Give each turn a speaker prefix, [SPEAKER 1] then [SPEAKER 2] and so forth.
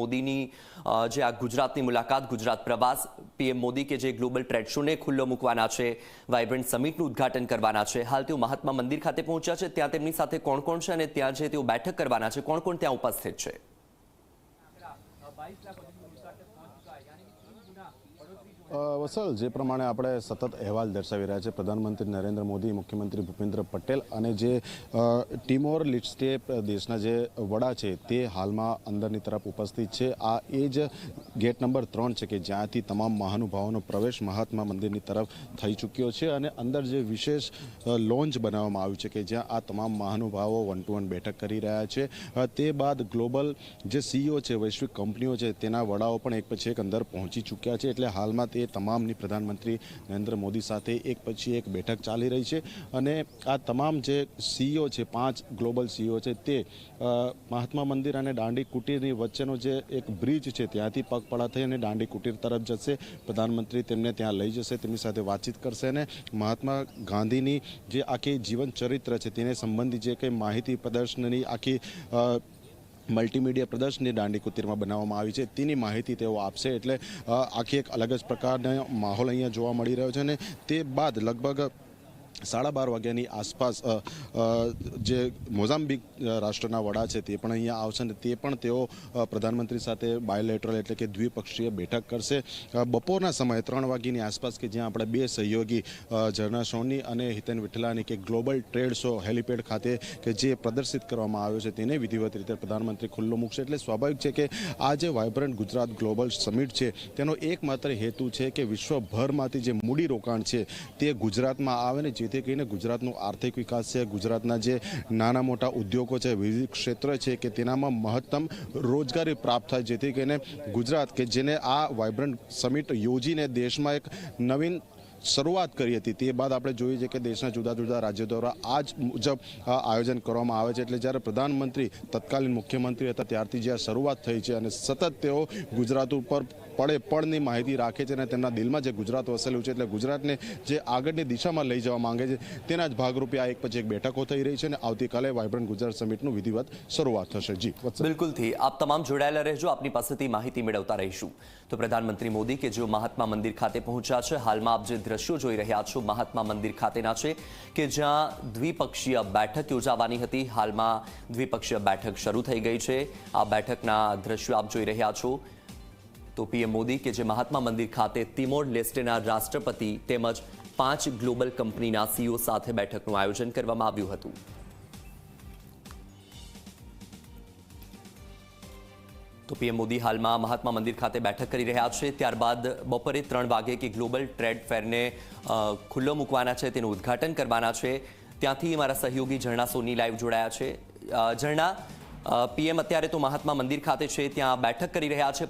[SPEAKER 1] મોદીની જે આ ગુજરાતની મુલાકાત, ગુજરાત પ્રવાસ, પીએમ મોદી કે જે ગ્લોબલ ટ્રેડ શોને ખુલ્લો મૂકવાના છે વાઇબ્રન્ટ સમિટનું ઉદ્ઘાટન કરવાના છે. હાલ તેઓ મહાત્મા મંદિર ખાતે પહોંચ્યા છે. ત્યાં તેમની સાથે કોણ કોણ છે અને ત્યાં જે તેઓ બેઠક કરવાના છે, કોણ કોણ ત્યાં ઉપસ્થિત છે?
[SPEAKER 2] અ, વત્સલ જે પ્રમાણે આપણે સતત અહેવાલ દર્શાવી રહ્યા છે પ્રધાનમંત્રી નરેન્દ્ર મોદી મુખ્યમંત્રી ભૂપેન્દ્ર પટેલ અને જે ટીમોર ટિમોર દેશના જે વડા છે તે હાલમાં અંદરની તરફ ઉપસ્થિત છે. આ એ જ ગેટ નંબર ત્રણ છે કે જ્યાંથી તમામ મહાનુભાવોનો પ્રવેશ મહાત્મા મંદિરની તરફ થઈ ચૂક્યો છે અને અંદર જે વિશેષ લોન્ચ બનાવવામાં આવ્યું છે કે જ્યાં આ તમામ મહાનુભાવો વન ટુ વન બેઠક કરી રહ્યા છે. તે બાદ ગ્લોબલ જે સીઈઓ છે વૈશ્વિક કંપનીઓ છે તેના વડાઓ પણ એક પછી એક અંદર પહોંચી ચૂક્યા છે. એટલે હાલમાં તે તમામની પ્રધાનમંત્રી નરેન્દ્ર મોદી સાથે એક પછી એક બેઠક ચાલી રહી છે. અને આ તમામ જે સીઈઓ છે, પાંચ ગ્લોબલ સીઈઓ છે, તે મહાત્મા મંદિર અને દાંડી કુટીરની વચ્ચેનો જે એક બ્રિજ છે, ત્યાંથી પગપળા થઈ અને દાંડી કુટીર તરફ જશે. પ્રધાનમંત્રી તેમને ત્યાં લઈ જશે, તેમની સાથે વાતચીત કરશે અને મહાત્મા ગાંધીની જે આખી જીવન ચરિત્ર છે, તેને સંબંધી જે કંઈ માહિતી પ્રદર્શનની આખી મલ્ટીમીડિયા પ્રદર્શની દાંડી કુતિરમાં બનાવવામાં આવી છે. તેની માહિતી તેઓ આપશે એટલે આખી એક અલગ જ પ્રકારનો માહોલ અહીંયા જોવા મળી રહ્યો છે અને તે બાદ લગભગ સાડા બાર વાગ્યાની આસપાસ જે મોઝામ્બિક રાષ્ટ્રના વડા છે તે પણ અહીંયા આવશે અને તે પણ તેઓ પ્રધાનમંત્રી સાથે બાયોલેટરલ એટલે કે દ્વિપક્ષીય બેઠક કરશે. બપોરના સમયે ત્રણ વાગ્યાની આસપાસ કે જ્યાં આપણે બે સહયોગી ઝરણા સોની અને હિતેન વિઠલાની કે ગ્લોબલ ટ્રેડ શો હેલિપેડ ખાતે કે જે પ્રદર્શિત કરવામાં આવ્યો છે તેને વિધિવત રીતે પ્રધાનમંત્રી ખુલ્લો મૂકશે. એટલે સ્વાભાવિક છે કે આ જે વાયબ્રન્ટ ગુજરાત ગ્લોબલ સમિટ છે તેનો એકમાત્ર હેતુ છે કે વિશ્વભરમાંથી જે મૂડી રોકાણ છે તે ગુજરાતમાં આવે ને જેથી કરીને ગુજરાતનો આર્થિક વિકાસ છે. ગુજરાતના જે નાના મોટા ઉદ્યોગો છે, વિવિધ ક્ષેત્ર છે કે તેનામાં મહત્તમ રોજગારી પ્રાપ્ત થાય. જેથી કરીને ગુજરાત કે જેને આ વાઇબ્રન્ટ સમિટ યોજીને દેશમાં એક નવીન શરૂઆત કરી હતી. તે બાદ આપણે જોઈએ છે કે દેશના જુદા જુદા રાજ્યો દ્વારા આ જ મુજબ આયોજન કરવામાં આવે છે. એટલે જ્યારે પ્રધાનમંત્રી, તત્કાલીન મુખ્યમંત્રી હતા, ત્યારથી જે શરૂઆત થઈ છે અને સતત તેઓ ગુજરાત ઉપર પડે પડની માહિતી રાખે છે અને તેમના દિલમાં જે ગુજરાત વસેલું છે, એટલે ગુજરાતને જે આગળની દિશામાં લઈ જવા માંગે છે, તેના જ ભાગરૂપે આ એક પછી એક બેઠકો થઈ રહી છે અને આવતીકાલે વાયબ્રન્ટ ગુજરાત સમિટનું વિધિવત શરૂઆત થશે. જી.
[SPEAKER 1] બિલકુલથી. આપ તમામ જોડાયેલા રહેજો. આપની પાસેથી માહિતી મેળવતા રહીશું. તો પ્રધાનમંત્રી મોદી કે જેઓ મહાત્મા મંદિર ખાતે પહોંચ્યા છે, હાલમાં આપ જે દ્રશ્યો જોઈ રહ્યા છો મહાત્મા મંદિર ખાતેના છે કે જ્યાં દ્વિપક્ષીય બેઠક યોજાવાની હતી. હાલમાં દ્વિપક્ષીય બેઠક શરૂ થઈ ગઈ છે. આ બેઠકના દ્રશ્યો આપ જોઈ રહ્યા છો. તો પીએમ મોદી કે જે મહાત્મા મંદિર ખાતે તિમોર લેસ્ટેના રાષ્ટ્રપતિ તેમજ પાંચ ગ્લોબલ કંપનીના સીઓ સાથે બેઠકનું આયોજન કરવામાં આવ્યું હતું. તો પીએમ મોદી હાલમાં મહાત્મા મંદિર ખાતે બેઠક કરી રહ્યા છે. ત્યારબાદ બપોરે ત્રણ વાગે કે ગ્લોબલ ટ્રેડ ફેરને ખુલ્લો મૂકવાના છે, તેનું ઉદ્ઘાટન કરવાના છે. ત્યાંથી મારા સહયોગી ઝરણા સોની લાઈવ જોડાયા છે. ઝરણા પીએમ અત્યારે તો મહાત્મા મંદિર ખાતે છે, ત્યાં બેઠક કરી રહ્યા છે.